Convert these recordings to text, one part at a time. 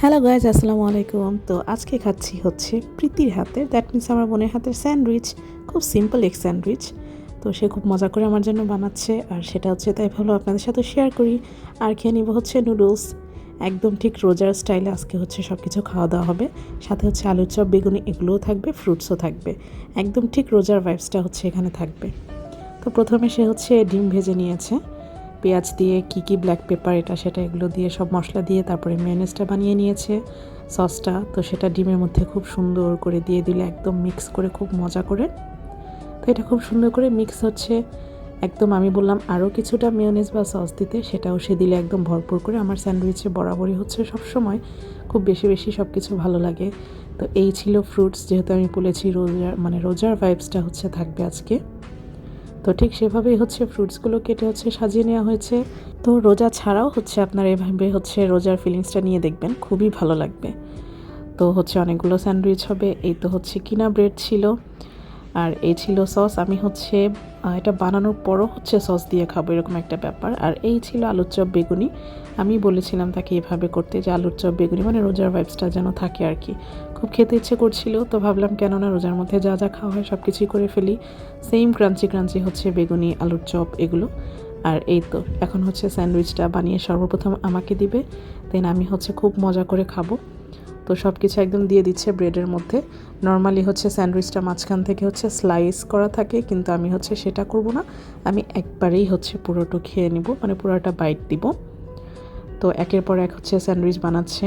Hello guys আসসালামু আলাইকুম। তো আজকে খাচ্ছি হচ্ছে প্রীতির হাতের। দ্যাট মিনস আমার বোনের হাতের স্যান্ডউইচ। খুব সিম্পল এক স্যান্ডউইচ। তো সে খুব মজা করে আমার জন্য বানাচ্ছে। আর সেটা হচ্ছে তাই ভালো আপনাদের সাথে শেয়ার করি। আর খেয়ে নিব হচ্ছে নুডলস একদম ঠিক রোজার স্টাইলে আজকে হচ্ছে সব কিছু খাওয়া দাওয়া হবে। সাথে হচ্ছে আলুর চপ, বেগুনি, এগুলোও থাকবে ফ্রুটসও থাকবে। একদম ঠিক রোজার ভাইবসটা হচ্ছে এখানে থাকবে। তো প্রথমে সে হচ্ছে ডিম ভেজে নিয়েছে। পেঁয়াজ দিয়ে কি কি ব্ল্যাক পেপার এটা সেটা এগুলো দিয়ে সব মশলা দিয়ে তারপরে মেয়নেজটা বানিয়ে নিয়েছে সসটা তো সেটা ডিমের মধ্যে খুব সুন্দর করে দিয়ে দিলে একদম মিক্স করে খুব মজা করে। তো এটা খুব সুন্দর করে মিক্স হচ্ছে। একদম আমি বললাম আরও কিছুটা মেয়নেজ বা সস দিতে, সেটাও সে দিলে একদম ভরপুর করে। আমার স্যান্ডউইচে বরাবরই হচ্ছে সব সময় খুব বেশি বেশি সব কিছু ভালো লাগে। তো এই ছিল ফ্রুটস যেহেতু আমি বলেছি রোজার মানে রোজার ভাইবসটা হচ্ছে থাকবে আজকে। তো ঠিক সেভাবেই হচ্ছে ফ্রুটসগুলো কেটে হচ্ছে সাজিয়ে নেওয়া হয়েছে। তো রোজা ছাড়াও হচ্ছে আপনার এভাবে হচ্ছে রোজার ফিলিংসটা নিয়ে দেখবেন, খুবই ভালো লাগবে। তো হচ্ছে অনেকগুলো স্যান্ডউইচ হবে, এই তো হচ্ছে কিনা ব্রেড ছিল। আর এই ছিল সস। আমি হচ্ছে এটা বানানোর পরও হচ্ছে সস দিয়ে খাব এরকম একটা ব্যাপার। আর এই ছিল আলুর চপ বেগুনি। আমি বলেছিলাম তাকে এভাবে করতে যে আলুর চপ বেগুনি মানে রোজার ভাইবসটা যেন থাকে আর কি। খুব খেতে ইচ্ছে করছিল, তো ভাবলাম কেননা রোজার মধ্যে যা যা খাওয়া হয় সব কিছুই করে ফেলি। সেম ক্রাঞ্চি ক্রাঞ্চি হচ্ছে বেগুনি, আলুর চপ এগুলো। আর এই তো, এখন হচ্ছে স্যান্ডউইচটা বানিয়ে সর্বপ্রথম আমাকে দিবে। দেন আমি হচ্ছে খুব মজা করে খাব। তো সব কিছু একদম দিয়ে দিচ্ছে ব্রেডের মধ্যে। নর্মালি হচ্ছে স্যান্ডউইচটা মাঝখান থেকে হচ্ছে স্লাইস করা থাকে, কিন্তু আমি হচ্ছে সেটা করব না। আমি একবারেই হচ্ছে পুরোটা খেয়ে নিব মানে পুরোটা বাইট দিব। তো একের পর এক হচ্ছে স্যান্ডউইচ বানাচ্ছে।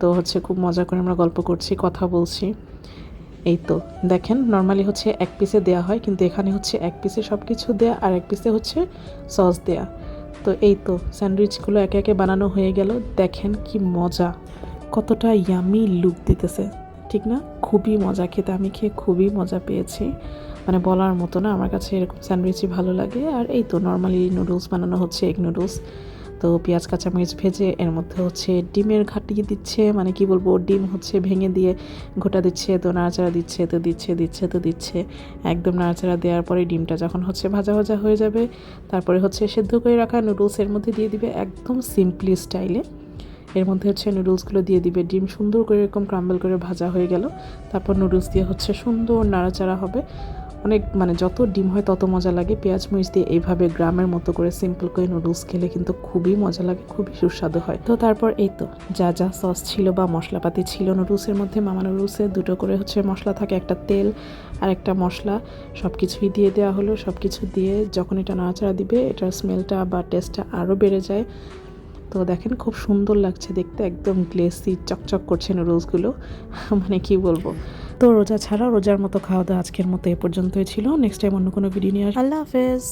তো হচ্ছে খুব মজা করে আমরা গল্প করছি, কথা বলছি। এই তো, দেখেন নর্মালি হচ্ছে এক পিসে দেয়া হয়, কিন্তু এখানে হচ্ছে এক পিসে সব কিছু দেয়া আর এক পিসে হচ্ছে সস দেয়া। তো এই তো, স্যান্ডউইচগুলো একে একে বানানো হয়ে গেল। দেখেন কি মজা। কতটা ইয়ামি লুক দিতেছে, ঠিক না? খুবই মজা খেতে, আমি খেয়ে খুবই মজা পেয়েছি। মানে বলার মতো না, আমার কাছে এরকম স্যান্ডউইচই ভালো লাগে। আর এই তো নর্মালি নুডলস বানানো হচ্ছে এগ নুডলস তো পেঁয়াজ, কাঁচামরিচ ভেজে, এর মধ্যে হচ্ছে ডিমের ঘাটিয়ে দিচ্ছে মানে কি বলব, ডিম হচ্ছে ভেঙে দিয়ে ঘোটা দিচ্ছে, তো নাড়াচাড়া দিচ্ছে, তো দিচ্ছে দিচ্ছে, তো দিচ্ছে। একদম নাড়াচাড়া দেওয়ার পরে ডিমটা যখন হচ্ছে ভাজা ভাজা হয়ে যাবে, তারপরে হচ্ছে সেদ্ধ করে রাখা নুডলসের মধ্যে দিয়ে দিবে একদম সিম্পলি স্টাইলে এর মধ্যে হচ্ছে নুডলসগুলো দিয়ে দিবে, ডিম সুন্দর করে এরকম ক্রাম্বল করে ভাজা হয়ে গেল। তারপর নুডলস দিয়ে হচ্ছে সুন্দর নাড়াচাড়া হবে। অনেক মানে যত ডিম হয় তত মজা লাগে। পেঁয়াজ মরিচ দিয়ে এইভাবে গ্রামের মতো করে সিম্পল করে নুডলস খেলে কিন্তু খুবই মজা লাগে, খুবই সুস্বাদু হয়। তো তারপর এই তো, যা যা সস ছিল বা মশলাপাতি ছিল নুডলসের মধ্যে, মামা নুডলসে দুটো করে হচ্ছে মশলা থাকে, একটা তেল আর একটা মশলা। সব কিছুই দিয়ে দেওয়া হলো সব কিছু দিয়ে যখন এটা নাড়াচাড়া দিবে, এটার স্মেলটা বা টেস্টটা আরও বেড়ে যায়। তো দেখেন খুব সুন্দর লাগছে দেখতে, একদম গ্লেসি চকচক করছে নুডলসগুলো মানে কি বলব? তো রোজা ছাড়া রোজার মতো খাওয়া দাওয়া আজকের মতো এ পর্যন্তই ছিল। নেক্সট টাইম অন্য কোনো ভিডিও নিয়ে আল্লাহ হাফেজ।